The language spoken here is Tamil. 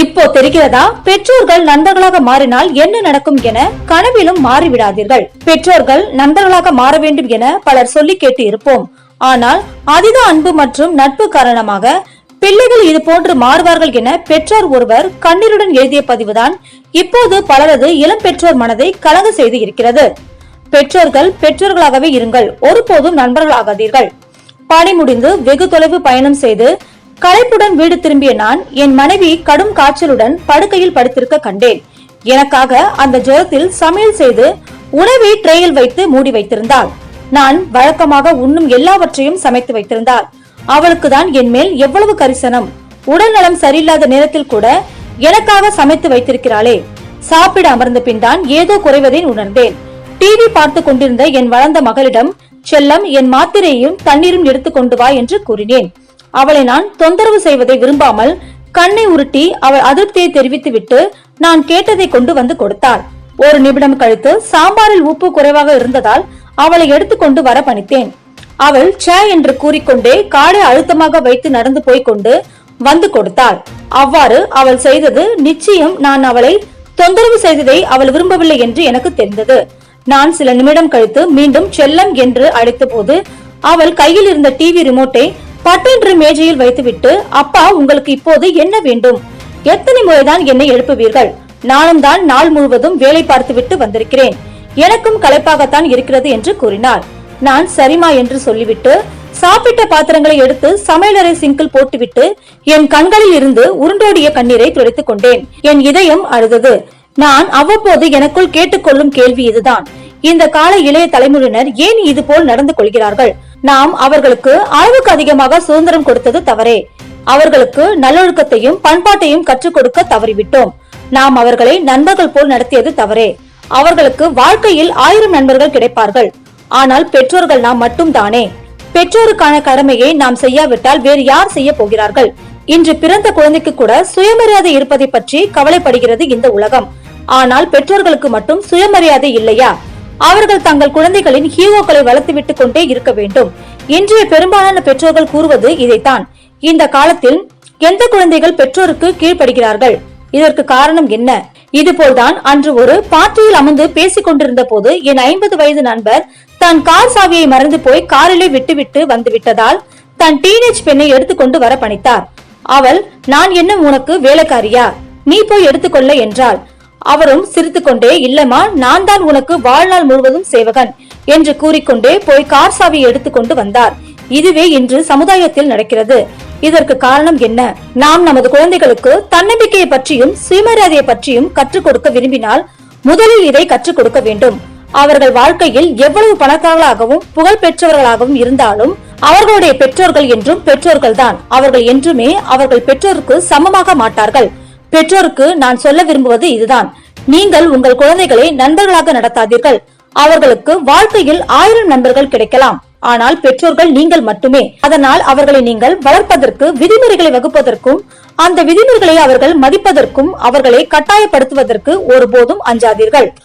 இப்போ தெரிகிறதா? பெற்றோர்கள் நண்பர்களாக மாறினால் என்ன நடக்கும் என கனவிலும் மாறிவிடாதீர்கள். பெற்றோர்கள் நண்பர்களாக மாற வேண்டும் என பலர் சொல்லி கேட்டு இருப்போம் ஆனால் அதிக அன்பு மற்றும் நட்பு காரணமாக பிள்ளைகள் இது போன்று மாறுவார்கள் என பெற்றோர் ஒருவர் கண்ணீருடன் எழுதிய பதிவுதான் இப்போது பலரது இளம் பெற்றோர் மனதை கலங்க செய்து இருக்கிறது. பெற்றோர்கள் பெற்றோர்களாகவே இருங்கள். ஒருபோதும் நண்பர்களாகாதீர்கள். பணி முடிந்து வெகு தொலைவு பயணம் செய்து களைப்புடன் வீடு திரும்பிய நான் என் மனைவி கடும் காய்ச்சலுடன் படுக்கையில் படுத்திருக்க கண்டேன். எனக்காக அந்த ஜோரத்தில் சமையல் செய்து உணவை ட்ரேயில் வைத்து மூடி வைத்திருந்தாள். நான் வழக்கமாக உண்ணும் எல்லாவற்றையும் சமைத்து வைத்திருந்தாள். அவளுக்கு தான் என் மேல் எவ்வளவு கரிசனம். உடல் நலம் சரியில்லாத நேரத்தில் கூட எனக்காக சமைத்து வைத்திருக்கிறாளே. சாப்பிட அமர்ந்த பின் தான் ஏதோ குறைவதை உணர்ந்தேன். டிவி பார்த்து கொண்டிருந்த என் வளர்ந்த மகளிடம் செல்லம் என் மாத்திரையும் தண்ணீரும் எடுத்துக் கொண்டு வா என்று கூறினேன். அவளை நான் தொந்தரவு செய்வதை விரும்பாமல் கண்ணை உருட்டி அவள் அதிருப்தியை தெரிவித்துவிட்டு நான் கேட்டதை கொண்டு வந்து கொடுத்தாள். ஒரு நிமிடம் கழித்து சாம்பாரில் உப்பு குறைவாக இருந்ததால் அவளை எடுத்துக்கொண்டு வர பணித்தேன். அவள் சே என்று கூறிக்கொண்டே காடை அழுத்தமாக வைத்து நடந்து போய் கொண்டு வந்து கொடுத்தாள். அவ்வாறு அவள் செய்தது நிச்சயம் நான் அவளை தொந்தரவு செய்ததை அவள் விரும்பவில்லை என்று எனக்கு தெரிந்தது. நான் சில நிமிடம் கழித்து மீண்டும் செல்லம் என்று அழைத்த போது அவள் கையில் இருந்த டிவி ரிமோட்டை பட்டென்று மேஜையில் வைத்துவிட்டு அப்பா உங்களுக்கு இப்போது என்ன வேண்டும்? எத்தனை முறைதான் என்னை எழுப்புவீர்கள்? நானும் தான் நாள் முழுவதும் வேலை பார்த்துவிட்டு வந்திருக்கிறேன். எனக்கும் களைப்பாகத்தான் இருக்கிறது என்று கூறினார். நான் சரிமா என்று சொல்லிவிட்டு சாப்பிட்ட பாத்திரங்களை எடுத்து சமையலறை சிங்கில் போட்டுவிட்டு என் கண்களில் இருந்து உருண்டோடிய கண்ணீரை துடைத்துக் கொண்டேன். என் இதயம் அழுதது. நான் அவ்வப்போது எனக்குள் கேட்டுக்கொள்ளும் கேள்வி இதுதான். இந்த கால இளைய தலைமுறையினர் ஏன் இது போல் நடந்து கொள்கிறார்கள்? நாம் அவர்களுக்கு அளவுக்கு அதிகமாக சுதந்திரம் கொடுத்தது தவறே. அவர்களுக்கு நல்லொழுக்கத்தையும் பண்பாட்டையும் கற்றுக் கொடுக்க தவறிவிட்டோம். நாம் அவர்களை நண்பர்கள் போல் நடத்தியது தவறே. அவர்களுக்கு வாழ்க்கையில் ஆயிரம் நண்பர்கள் கிடைப்பார்கள். ஆனால் பெற்றோர்கள் நாம் மட்டும் தானே பெற்றோருக்கான கடமையை நாம் செய்யாவிட்டால் வேறு யார் செய்ய போகிறார்கள்? இன்று பிறந்த குழந்தைக்கு கூட சுயமரியாதை இருப்பதை பற்றி கவலைப்படுகிறது இந்த உலகம். ஆனால் பெற்றோர்களுக்கு மட்டும் சுயமரியாதை இல்லையா? அவர்கள் தங்கள் குழந்தைகளின் ஹீரோக்களை வளர்த்துவிட்டுக் கொண்டே இருக்க வேண்டும். இன்றைய பெரும்பாலான பெற்றோர்கள் கூறுவது இதைத்தான். இந்த காலத்தில் எந்த குழந்தைகள் பெற்றோருக்கு கீழ்ப்படுகிறார்கள்? இதற்கு காரணம் என்ன? இதுபோல்தான் அன்று ஒரு பார்ட்டியில் அமர்ந்து பேசிக் கொண்டிருந்த போது என் ஐம்பது வயது நண்பர் தன் கார் சாவியை மறந்து போய் காரிலே விட்டுவிட்டு வந்து விட்டதால் தன் டீனேஜ் பெண்ணை எடுத்துக்கொண்டு வர பணித்தார். அவள் நான் என்ன உனக்கு வேலைக்காரியா? நீ போய் எடுத்துக்கொள்ள என்றாள். அவரும் சிரித்துக்கொண்டே இல்லம்மா நான் தான் உனக்கு வாழ்நாள் முழுவதும் சேவகன் என்று கூறிக்கொண்டே போய் கார் சாவியை எடுத்துக்கொண்டு வந்தார். இதுவே இன்று சமுதாயத்தில் நடக்கிறது. இதற்கு காரணம் என்ன? நாம் நமது குழந்தைகளுக்கு தன்னம்பிக்கையை பற்றியும் சுயமரியாதையை பற்றியும் கற்றுக் கொடுக்க விரும்பினால் முதலில் இதை கற்றுக் கொடுக்க வேண்டும். அவர்கள் வாழ்க்கையில் எவ்வளவு பணக்காரர்களாகவும் புகழ் பெற்றவர்களாகவும் இருந்தாலும் அவர்களுடைய பெற்றோர்கள் என்றும் பெற்றோர்கள் தான் அவர்கள் என்றுமே அவர்கள் பெற்றோருக்கு சமமாக மாட்டார்கள். பெற்றோருக்கு நான் சொல்ல விரும்புவது இதுதான். நீங்கள் உங்கள் குழந்தைகளை நண்பர்களாக நடத்தாதீர்கள். அவர்களுக்கு வாழ்க்கையில் ஆயிரம் நண்பர்கள் கிடைக்கலாம். ஆனால் பெற்றோர்கள் நீங்கள் மட்டுமே. அதனால் அவர்களை நீங்கள் வளர்ப்பதற்கு விதிமுறைகளை வகுப்பதற்கும் அந்த விதிமுறைகளை அவர்கள் மதிப்பதற்கும் அவர்களை கட்டாயப்படுத்துவதற்கு ஒருபோதும் அஞ்சாதீர்கள்.